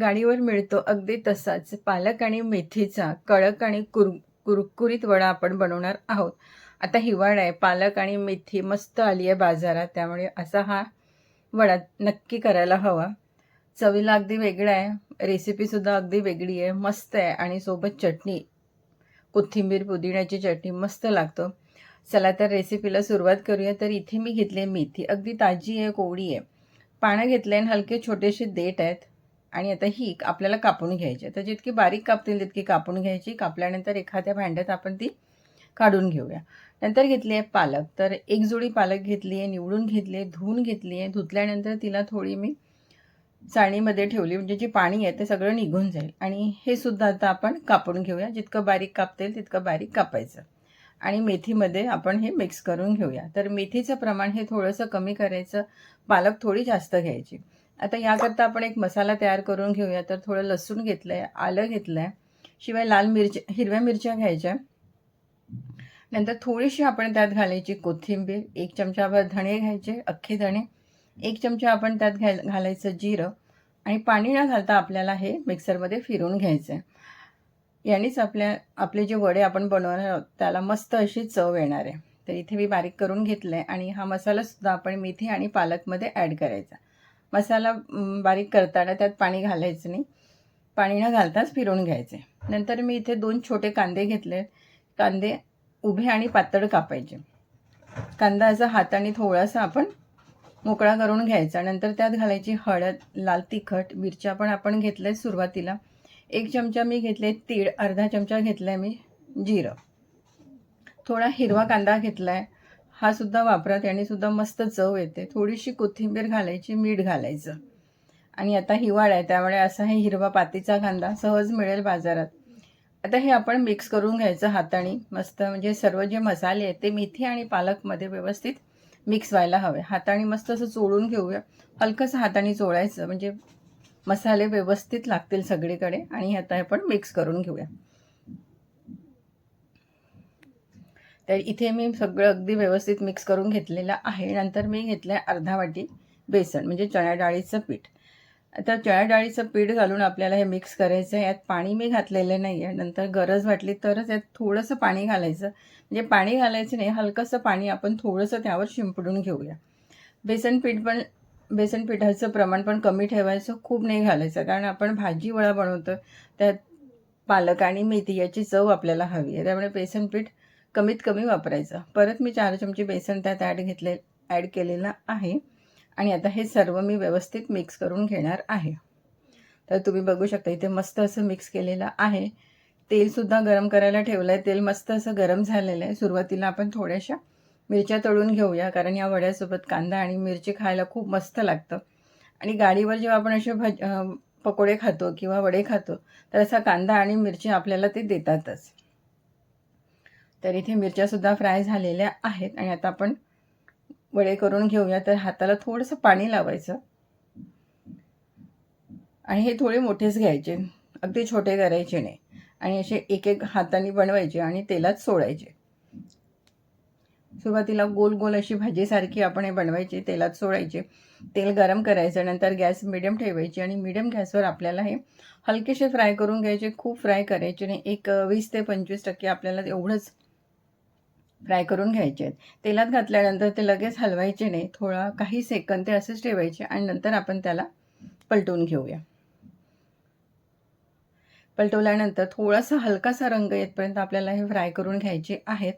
गाडीवर मिळतो. अगदी तसाच पालक आणि मेथीचा कडक आणि कुर कुरकुरीत वडा आपण बनवणार आहोत. आता हिवाळा आहे. पालक आणि मेथी मस्त आली आहे बाजारात. त्यामुळे असा हा वडा नक्की करायला हवा. चवीला अगदी वेगळा आहे. रेसिपीसुद्धा अगदी वेगळी आहे. मस्त आहे. आणि सोबत चटणी. कोथिंबीर पुदिन्याची चटणी मस्त लागतो. चला तर रेसिपीला सुरुवात करूया. तर इथे मी घेतली मेथी. अगदी ताजी आहे कोवळी आहे. पानं घेतले आणि हलके छोटेसे देठ आहेत. आणि आता ही आपल्याला कापून घ्यायची तर जितकी बारीक कापतील तितकी कापून घ्यायची. कापल्यानंतर एखाद्या भांड्यात आपण ती काढून घेऊया. नंतर घेतली आहे पालक. तर एक जोडी पालक घेतली आहे निवडून घेतली आहे धुवून घेतली आहे. धुतल्यानंतर तिला थोडी मी चाळणीमध्ये ठेवली. म्हणजे जी पाणी आहे ते सगळं निघून जाईल. आणि हे सुद्धा आता आपण कापून घेऊया. जितकं बारीक कापतील तितकं बारीक कापायचं. आणि मेथीमध्ये आपण हे मिक्स करून घेऊया. तर मेथीचं प्रमाण हे थोडंसं कमी करायचं. पालक थोडी जास्त घ्यायची. आता याकरता आपण एक मसाला तयार करून घेऊया. तर थोडं लसूण घेतलं आहे आलं घेतलं आहे शिवाय लाल मिरच्या हिरव्या मिरच्या घ्यायच्या. नंतर थोडीशी आपण त्यात घालायची कोथिंबीर एक चमचाभर धणे घ्यायचे अख्खे धणे. एक चमचा आपण त्यात घाल घालायचं जिरं. आणि पाणी न घालता आपल्याला हे मिक्सरमध्ये फिरून घ्यायचं आहे यानेच आपल्या आपले जे वडे आपण बनवणार आहोत त्याला मस्त अशी चव येणार आहे. तर इथे मी बारीक करून घेतलं आहे आणि हा मसालासुद्धा आपण मेथी आणि पालकमध्ये ॲड करायचा. मसाला बारीक करताना त्यात पाणी घालायचं नाही. पाणी न घालताच फिरवून घ्यायचे. नंतर मी इथे दोन छोटे कांदे घेतले. कांदे उभे आणि पातळ कापायचे. कांदा असा हाताने थोडासा आपण मोकळा करून घ्यायचा. नंतर त्यात घालायची हळद लाल तिखट मिरच्या पण आपण घेतल्या सुरुवातीला. एक चमचा मी घेतले तीळ अर्धा चमचा घेतला आहे मी जिरं. थोडा हिरवा कांदा घेतला आहे हा सुद्धा वापरा त्याने सुद्धा मस्त चव येते. थोडीशी कोथिंबीर घालायची मीठ घालायचं. आणि आता हिवाळा आहे त्यामुळे असा हे हिरवा पातीचा कांदा सहज मिळेल बाजारात. आता हे आपण मिक्स करून घ्यायचं हाताने. मस्त म्हणजे सर्व जे मसाले आहेत ते मेथी आणि पालकमध्ये व्यवस्थित मिक्स व्हायला हवे. हाताने मस्त असं चोळून घेऊया. हलकंसं हाताने चोळायचं म्हणजे मसाले व्यवस्थित लागतील सगळीकडे. आणि आता आपण मिक्स करून घेऊया. तर इथे मी सगळं अगदी व्यवस्थित मिक्स करून घेतलेलं आहे. नंतर मी घेतलं आहे अर्धा वाटी बेसन म्हणजे चण्या डाळीचं पीठ. आता चण्या डाळीचं पीठ घालून आपल्याला हे मिक्स करायचं आहे यात पाणी मी घातलेलं नाही आहे नंतर गरज वाटली तरच यात थोडंसं पाणी घालायचं. म्हणजे पाणी घालायचं नाही हलकंसं पाणी आपण थोडंसं त्यावर शिंपडून घेऊया. बेसन पीठ पण बेसन पिठाचं प्रमाण पण कमी ठेवायचं खूप नाही घालायचं. कारण आपण भाजी वळा बनवतो त्यात पालक आणि मेथी याची चव आपल्याला हवी आहे. त्यामुळे बेसन पीठ कमीत कमी वापरायचं. परत मी चार चमचे बेसन त्यात ॲड घेतले ॲड केलेलं आहे. आणि आता हे सर्व मी व्यवस्थित मिक्स करून घेणार आहे. तर तुम्ही बघू शकता इथे मस्त असं मिक्स केलेलं आहे. तेलसुद्धा गरम करायला ठेवलं आहे तेल मस्त असं गरम झालेलं आहे. सुरुवातीला आपण थोड्याशा मिरच्या तळून घेऊया कारण या वड्यासोबत कांदा आणि मिरची खायला खूप मस्त लागतं. आणि गाडीवर जेव्हा आपण असे भज पकोडे खातो किंवा वडे खातो तर असा कांदा आणि मिरची आपल्याला ते देतातच. तर इथे मिरच्यासुद्धा फ्राय झालेल्या आहेत आणि आता आपण वडे करून घेऊया. तर हाताला थोडंसं पाणी लावायचं. आणि हे थोडे मोठेच घ्यायचे. अगदी छोटे करायचे नाही. आणि असे एक एक हाताने बनवायचे आणि तेलात सोडायचे. सुरुवातीला गोल गोल अशी भाजीसारखी आपण हे बनवायची. तेलात सोडायचे. तेल गरम करायचं. नंतर गॅस मिडियम ठेवायची आणि मिडियम गॅसवर आपल्याला हे हलकेसे फ्राय करून घ्यायचे. खूप फ्राय करायचे नाही. एक वीस ते पंचवीस टक्के आपल्याला एवढंच फ्राय करून घ्यायचे आहेत. तेलात घातल्यानंतर ते लगेच हलवायचे नाही. थोडा काही सेकंद ते असेच ठेवायचे आणि नंतर आपण त्याला पलटवून घेऊया. पलटवल्यानंतर थोडासा हलकासा रंग येतपर्यंत आपल्याला हे फ्राय करून घ्यायचे आहेत.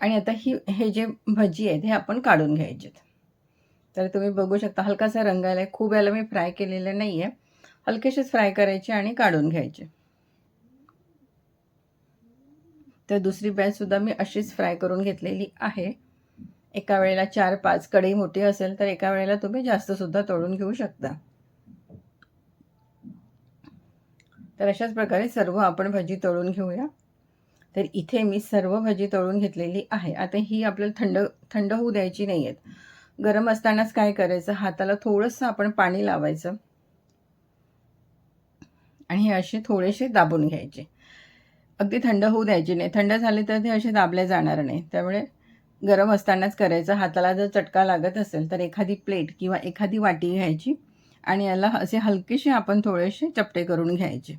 आणि आता ही हे जे भजी आहेत हे आपण काढून घ्यायचे तर तुम्ही बघू शकता हलकासा रंग आला आहे खूप याला मी फ्राय केलेलं नाही आहे हलकेसेच फ्राय करायचे आणि काढून घ्यायचे. तर दुसरी बॅचसुद्धा मी अशीच फ्राय करून घेतलेली आहे. एका वेळेला चार पाच कढई मोठी असेल तर एका वेळेला तुम्ही जास्तसुद्धा तळून घेऊ शकता. तर अशाच प्रकारे सर्व आपण भजी तळून घेऊया. तर इथे मी सर्व भजी तळून घेतलेली आहे. आता ही आपल्याला थंड थंड होऊ द्यायची नाही आहेत गरम असतानाच काय करायचं? हाताला थोडंसं आपण पाणी लावायचं. आणि हे असे थोडेसे दाबून घ्यायचे. अगदी थंड होऊ द्यायची नाही. थंड झाले तर ते असे दाबले जाणार नाही. त्यामुळे गरम असतानाच करायचं. हाताला जर चटका लागत असेल तर एखादी प्लेट किंवा एखादी वाटी घ्यायची आणि याला असे हलकेसे आपण थोडेसे चपटे करून घ्यायचे.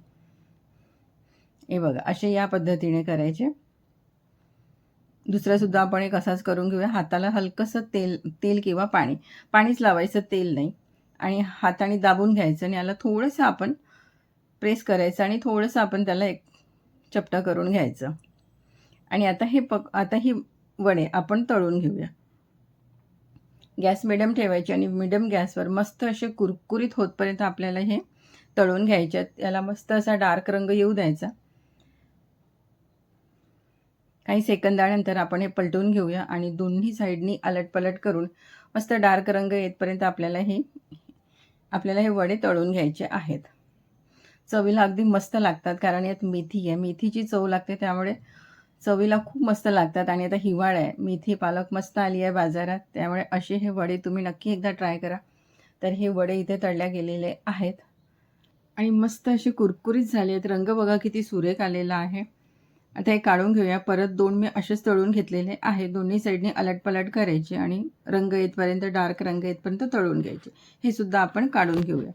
हे बघा असे या पद्धतीने करायचे. दुसरासुद्धा आपण एक असाच करून घेऊया. हाताला हलकंसं तेल तेल किंवा पाणी. पाणीच लावायचं तेल नाही. आणि हाताने दाबून घ्यायचं आणि याला थोडंसं आपण प्रेस करायचं आणि थोडंसं आपण त्याला एक चपटा करून घ्यायचं. आणि आता हे पक आता ही वडे आपण तळून घेऊया. गॅस मिडियम ठेवायची आणि मिडियम गॅसवर मस्त असे कुरकुरीत होतपर्यंत आपल्याला हे तळून घ्यायचे आहेत. याला मस्त असा डार्क रंग येऊ द्यायचा. काही सेकंदानंतर आपण हे पलटून घेऊया आणि दोन्ही साईडनी अलटपलट करून मस्त डार्क रंग येतपर्यंत आपल्याला हे आपल्याला हे वडे तळून घ्यायचे आहेत. चवीला अगदी मस्त लागतात कारण यात मेथी आहे. मेथीची चव लागते त्यामुळे चवीला खूप मस्त लागतात. आणि आता हिवाळा आहे. मेथी पालक मस्त आली आहे बाजारात. त्यामुळे असे हे वडे तुम्ही नक्की एकदा ट्राय करा. तर हे वडे इथे तळल्या गेलेले आहेत. आणि मस्त असे कुरकुरीत झाले आहेत. रंग बघा किती सुरेख आलेला आहे. आता हे काढून घेऊया. परत दोन मी असेच तळून घेतलेले आहे. दोन्ही साईडने अलटपलट करायचे आणि रंग येतपर्यंत डार्क रंग येतपर्यंत तळून घ्यायचे. हे सुद्धा आपण काढून घेऊया.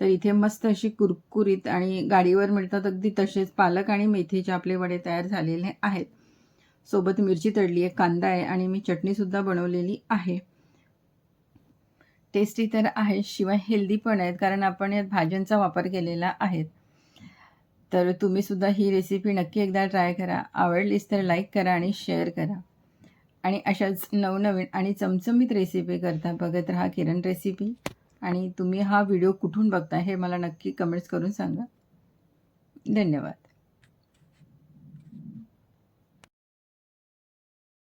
तर इथे मस्त अशी कुरकुरीत आणि गाडीवर मिळतात अगदी तसेच पालक आणि मेथीचे आपले वडे तयार झालेले आहेत. सोबत मिरची तळली आहे कांदा आहे आणि मी चटणीसुद्धा बनवलेली आहे. टेस्टी तर आहे शिवाय हेल्दी पण आहेत कारण आपण यात भाज्यांचा वापर केलेला आहे. तर तुम्हीसुद्धा ही रेसिपी नक्की एकदा ट्राय करा. आवडलीच तर लाईक करा आणि शेअर करा. आणि अशाच नवनवीन आणि चमचमीत रेसिपी करता बघत राहा किरण रेसिपी आणि तुम्ही हा व्हिडिओ कुठून बघता हे मला नक्की कमेंट्स करून सांगा. धन्यवाद.